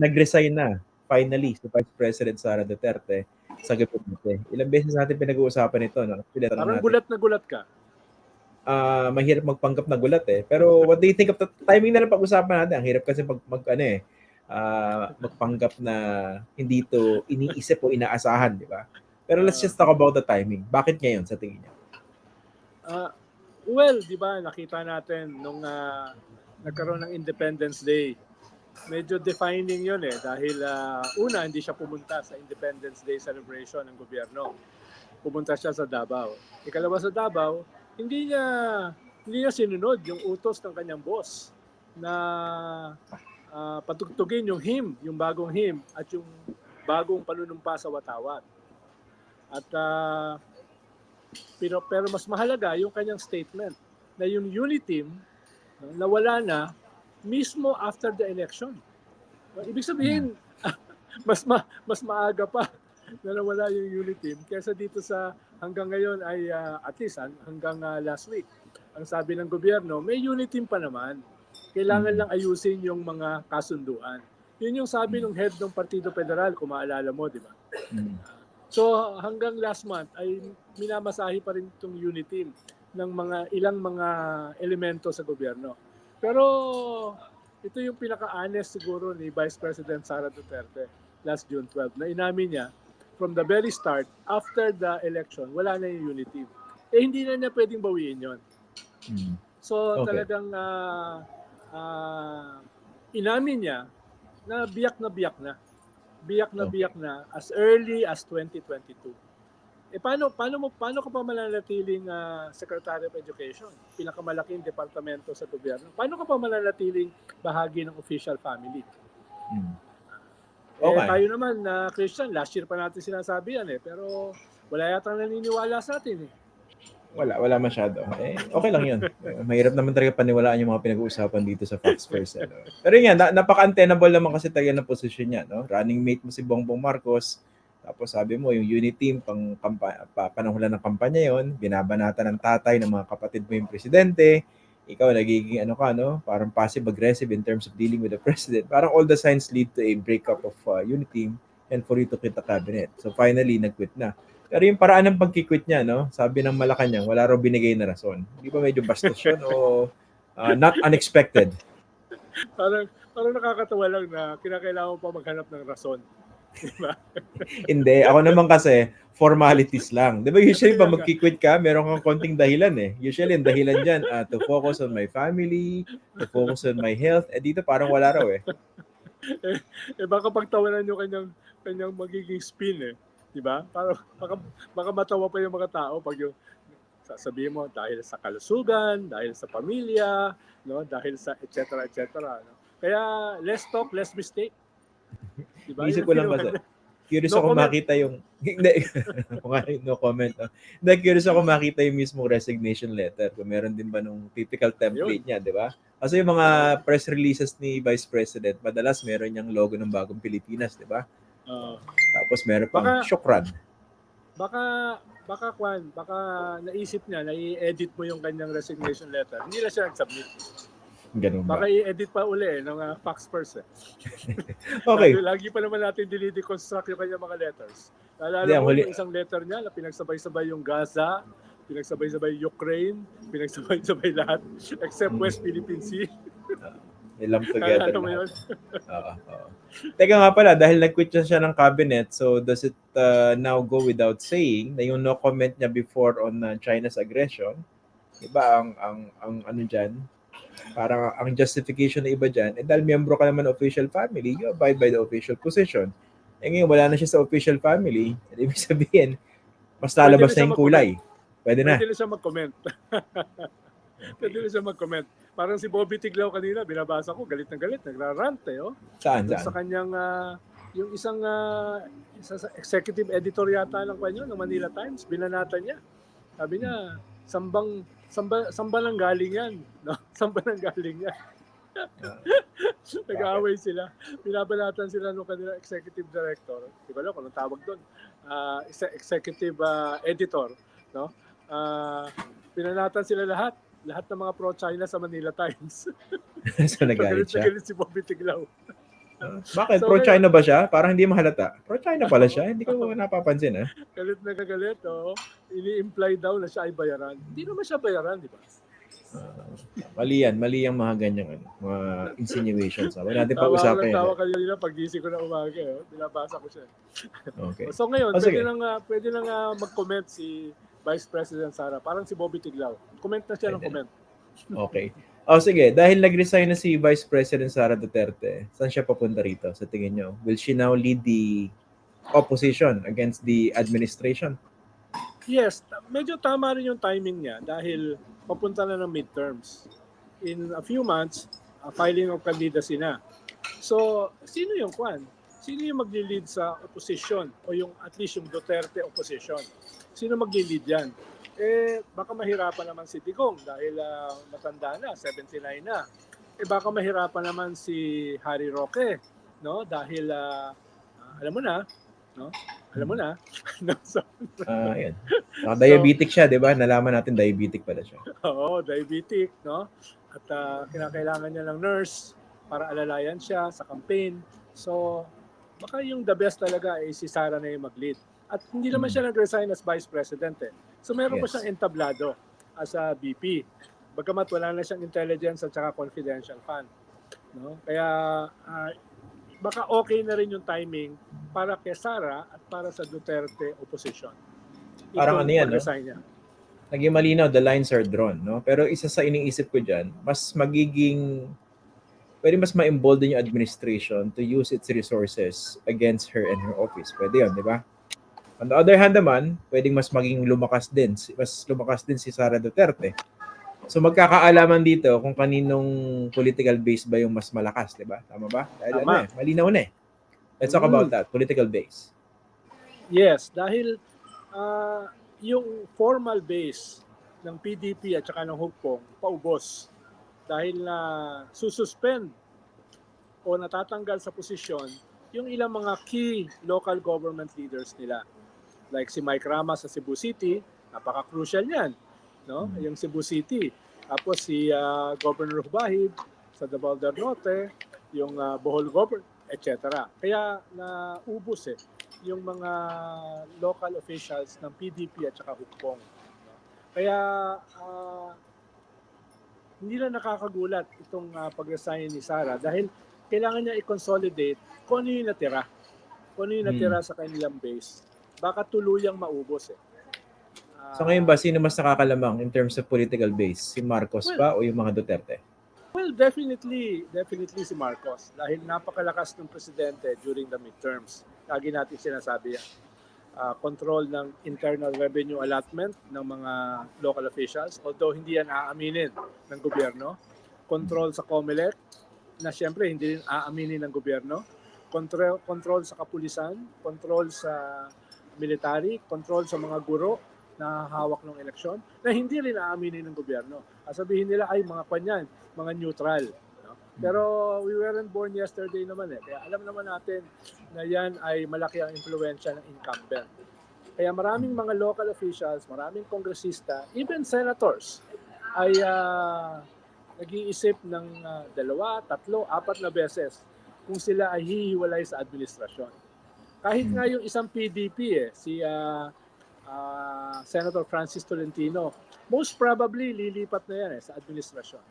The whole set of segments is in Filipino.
nag-resign na finally si Vice President Sara Duterte sa gabinete. Ilang beses natin pinag-uusapan ito. No? Pilitan Parang natin. gulat na gulat ka. Ah, mahirap magpanggap na gulat eh. Pero what do you think of the timing na lang pag-usapan natin? Ang hirap kasi mag, mag ano eh, ah, magpanggap na hindi to iniisip o inaasahan, di ba? Pero let's just talk about the timing. Bakit ngayon sa tingin niyo? Ah, well, di ba, nakita natin nung ah, nagkaroon ng Independence Day. Medyo defining yun eh dahil ah, una hindi siya pumunta sa Independence Day celebration ng gobyerno. Pumunta siya sa Davao. Ikalawa sa Davao, hindi niya hindi niya sinunod yung utos ng kanyang boss na ah, patugtugin yung hymn, yung bagong hymn at yung bagong panunumpa sa watawat. At ah, pero, pero mas mahalaga yung kanyang statement na yung unity team nawala na mismo after the election. Ibig sabihin, mas ma, mas maaga pa na nawala yung unity team kaysa dito sa hanggang ngayon ay ah, at least han- hanggang ah, last week. Ang sabi ng gobyerno, may unity team pa naman. Kailangan Mm. lang ayusin yung mga kasunduan. Yun yung sabi ng head ng Partido Federal, kung maalala mo, di ba? Mm. So hanggang last month ay minamasahe pa rin itong unit team ng mga ilang mga elemento sa gobyerno. Pero ito yung pinaka-honest siguro ni Vice President Sara Duterte last June 12 na inamin niya from the very start after the election wala na yung unit team. Eh hindi na niya pwedeng bawiin yon. Mm. So Okay. talagang ah, ah, inamin niya na biyak na biyak na. Biyak na Okay. biyak na as early as 2022. Eh paano paano mo paano ka pa mananatiling ah, Secretary of Education? Pinakamalaking departamento sa gobyerno. Paano ka pa mananatiling bahagi ng official family? Mm. Eh, Okay. tayo naman na Christian, last year pa natin sinasabi yan eh. Pero wala yatang naniniwala sa atin eh. Wala, wala masyado. Eh, okay lang yun. Eh, Mahirap naman talaga paniwalaan yung mga pinag-uusapan dito sa Fox First. Ano. Pero yun, na, napaka-untenable naman kasi talaga ng posisyon niya. No? Running mate mo si Bongbong Marcos. Tapos sabi mo, yung unit team, pang kampa, pa, panahon ng kampanya yon binabanata ng tatay ng mga kapatid mo yung presidente. Ikaw, nagiging ano ka, no? parang passive-aggressive in terms of dealing with the president. Parang all the signs lead to a breakup of uh, unit team and for you to quit the cabinet. So finally, nag-quit na. Pero yung paraan ng pagkikwit niya, no? Sabi ng Malacanang, wala raw binigay na rason. Hindi ba medyo bastos yun o uh, not unexpected? Parang, parang nakakatawa lang na kinakailangan pa maghanap ng rason. Hindi. Ako naman kasi, formalities lang. Di ba usually pa magkikwit ka, meron kang konting dahilan eh. Usually, ang dahilan dyan, ah, to focus on my family, to focus on my health. Eh dito parang wala raw eh. eh baka pagtawanan yung kanyang, kanyang magiging spin eh. Di ba? Parang, baka, baka matawa pa yung mga tao pag yung sasabihin mo dahil sa kalusugan, dahil sa pamilya, no, dahil sa et cetera, et cetera. No? Kaya less talk, less mistake. Di ba? Isip ko lang kasi, curious No ako comment. makita yung, hindi, no comment. no. Hindi, curious ako makita yung mismong resignation letter. Kung meron din ba nung typical template niya, di ba? Kasi yung mga press releases ni Vice President, madalas meron yung logo ng bagong Pilipinas, di ba? Oo. Tapos meron pang Baka- Shukran. baka baka kwan, baka naisip niya na i-edit mo yung kanyang resignation letter. Hindi na siya nag-submit. Ganun ba? Baka i-edit pa uli eh, ng uh, fax first eh. Okay. Lagi, pa naman natin dinideconstruct yung kanyang mga letters. Naalala ang mo huli- yung isang letter niya na pinagsabay-sabay yung Gaza, pinagsabay-sabay yung Ukraine, pinagsabay-sabay lahat, except Mm. West Philippine Sea. They lump together. Naalala mo yun? Oo, oo. Teka nga pala, dahil nag-quit na siya ng cabinet, so does it uh, now go without saying na yung no comment niya before on uh, China's aggression, iba ang, ang, ang ano dyan, parang ang justification na iba dyan, eh dahil miyembro ka naman ng official family, you abide by the official position. Eh ngayon, wala na siya sa official family, eh, ibig sabihin, mas lalabas na yung kulay. Pwede na. Pwede na siya mag-comment. Pwede na siya mag-comment. Parang si Bobby Tiglao kanina, binabasa ko, galit na galit, nagrarant eh. Oh. Saan, Doon sa saan? kanyang ah, yung isang ah, isa sa executive editor yata ng kanyo ng Manila Times binanatan niya sabi niya sambang samba samba nang galing yan no samba nang galing yan nag-aaway sila binabanatan sila ng kanila executive director di ba lang kung anong tawag doon Ah, isa- executive ah, editor no Ah, pinanatan sila lahat lahat ng mga pro-China sa Manila Times. so nagalit Galit na siya. galit si Bobby Tiglao. Ah, bakit? So, Pro-China ba siya? Parang hindi mahalata. Pro-China pala siya. Hindi ko napapansin, ah. Galit na kagalit, oh. Ini-imply daw na siya ay bayaran. Hindi naman siya bayaran, di ba? Ah, mali yan. Mali yung mga ganyang ano, mga insinuations. Huwag natin Tawa pag-usapan lang tawa yan. kanina pag-gising ko na umaga. Oh. Binabasa ko siya. Okay. So ngayon, Oh, pwede lang, ah, pwede lang ah, mag-comment si Vice President Sara. Parang si Bobby Tiglao. Comment na siya ng comment. Okay. O sige, dahil nag-resign na si Vice President Sara Duterte, saan siya papunta rito sa tingin nyo? Will she now lead the opposition against the administration? Yes, medyo tama rin yung timing niya dahil papunta na ng midterms. In a few months, uh, filing of candidacy na. So, sino yung kwan? Sino yung magli-lead sa opposition o yung at least yung Duterte opposition? Sino magli-lead yan? Eh, baka mahirapan naman si Digong dahil ah, matanda na, 79 na. Eh, baka mahirapan naman si Harry Roque, no? Dahil, ah, ah, alam mo na, no? Alam mo na. no? So, Ah, yun. diabetic siya, 'di ba? Nalaman natin diabetic pala siya. Oo, diabetic, no? At ah, kinakailangan niya ng nurse para alalayan siya sa campaign. So, baka yung the best talaga ay si Sara na yung mag-lead. At hindi naman Hmm. siya nag-resign as vice president eh. So, meron pa Yes. siyang entablado as a VP. Bagamat wala na siyang intelligence at saka confidential fund. No? Kaya, ah, baka okay na rin yung timing para kay Sara at para sa Duterte opposition. Parang Itong ano yan, no? niya. Naging malinaw, the lines are drawn, no? Pero isa sa iniisip ko diyan, mas magiging pwede mas ma-embolden yung administration to use its resources against her and her office. Pwede yun, di ba? On the other hand naman, pwedeng mas maging lumakas din, mas lumakas din si Sara Duterte. So magkakaalaman dito kung kaninong political base ba yung mas malakas, di ba? Tama ba? Dahil Tama. ano eh, malinaw na eh. Let's talk Mm. about that, political base. Yes, dahil ah, yung formal base ng PDP at saka ng Hugpong paubos dahil na sususpend o natatanggal sa posisyon yung ilang mga key local government leaders nila. Like si Mike Rama sa Cebu City, napaka-crucial niyan, no? Mm. Yung Cebu City. Tapos si ah, Governor Bahib sa Davao del Norte, yung ah, Bohol Governor, etc. Kaya naubos eh yung mga local officials ng PDP at saka Hukbong. Kaya ah, hindi na nakakagulat itong ah, pag-resign ni Sara dahil kailangan niya i-consolidate kung ano yung natira. Kung ano yung Hmm. natira sa kanilang base. Baka tuluyang maubos eh. Ah, So ngayon ba, sino mas nakakalamang in terms of political base? Si Marcos Well- ba o yung mga Duterte? Well, definitely, definitely si Marcos. Dahil napakalakas ng presidente during the midterms. Lagi natin sinasabi yan. Ah, control ng internal revenue allotment ng mga local officials. Although hindi yan aaminin ng gobyerno. Control sa COMELEC na siyempre hindi rin aaminin ng gobyerno. Control, control sa kapulisan. Control sa military. Control sa mga guro na hawak ng eleksyon na hindi rin aaminin ng gobyerno. Sabihin nila ay mga kanyan, mga neutral. no? Pero we weren't born yesterday naman eh. Kaya alam naman natin na yan ay malaki ang impluensya ng incumbent. Kaya maraming mga local officials, maraming kongresista, even senators, ay ah, nag-iisip ng ah, dalawa, tatlo, apat na beses kung sila ay hihiwalay sa administrasyon. Kahit nga yung isang PDP eh, si ah, ah, Senator Francis Tolentino, most probably lilipat na yan eh, sa administrasyon.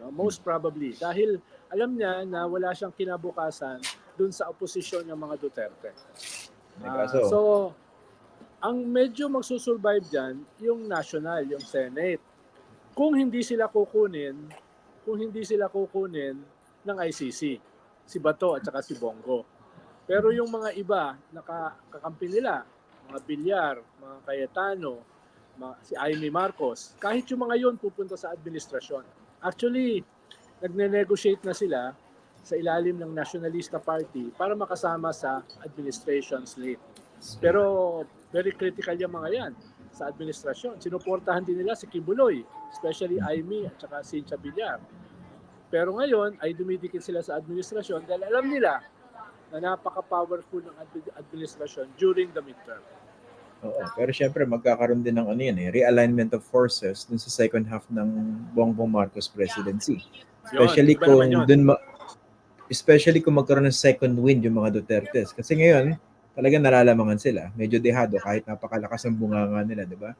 No, most probably. Dahil alam niya na wala siyang kinabukasan dun sa oposisyon ng mga Duterte. Kaso. so, ang medyo magsusurvive dyan, yung national, yung Senate. Kung hindi sila kukunin, kung hindi sila kukunin ng ICC, si Bato at saka si Bongo. Pero yung mga iba, nakakampi nila, mga Bilyar, mga Cayetano, mga, si Amy Marcos, kahit yung mga yon pupunta sa administrasyon. Actually, nagne-negotiate na sila sa ilalim ng Nationalista Party para makasama sa administration slate. Pero very critical yung mga yan sa administrasyon. Sinuportahan din nila si Kibuloy, especially Amy at saka Cynthia Villar. Pero ngayon ay dumidikit sila sa administrasyon dahil alam nila na napaka-powerful ng admi- administrasyon during the midterm. Oo, pero syempre magkakaroon din ng ano yan eh, realignment of forces dun sa second half ng Bongbong Marcos presidency. Yun, Especially naman kung yun. dun ma- Especially kung magkaroon ng second wind yung mga Dutertes. Kasi ngayon, talaga nalalamangan sila. Medyo dehado kahit napakalakas ng bunganga nila, di ba?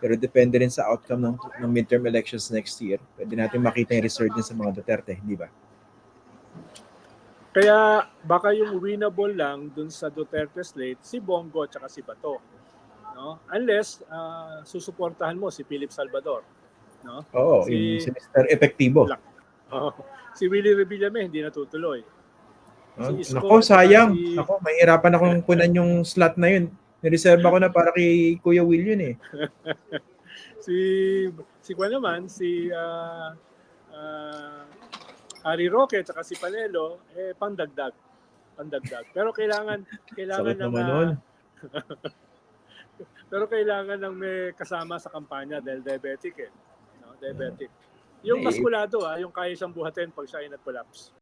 Pero depende rin sa outcome ng, ng midterm elections next year. Pwede natin makita yung resurgence sa mga Duterte, di ba? Kaya baka yung winnable lang dun sa Duterte slate, si Bongo at si Bato. No? Unless ah, susuportahan mo si Philip Salvador. No? Oo, Si- si Mr. Epektibo. Oh, si Willie Revillame hindi natutuloy. Oh, Si Isko Nako, sayang. si- Nako, mahirapan akong punan yung slot na yun. Nireserve ako na para kay Kuya Will yun eh. Si si Kwan naman si ah, ah, Harry Roque at si Panelo eh pandagdag. Pandagdag. Pero kailangan kailangan Sakit ng naman. Pero kailangan ng may kasama sa kampanya dahil diabetic eh. No, diabetic. Yung maskulado ah, yung kaya siyang buhatin pag siya ay nag-collapse.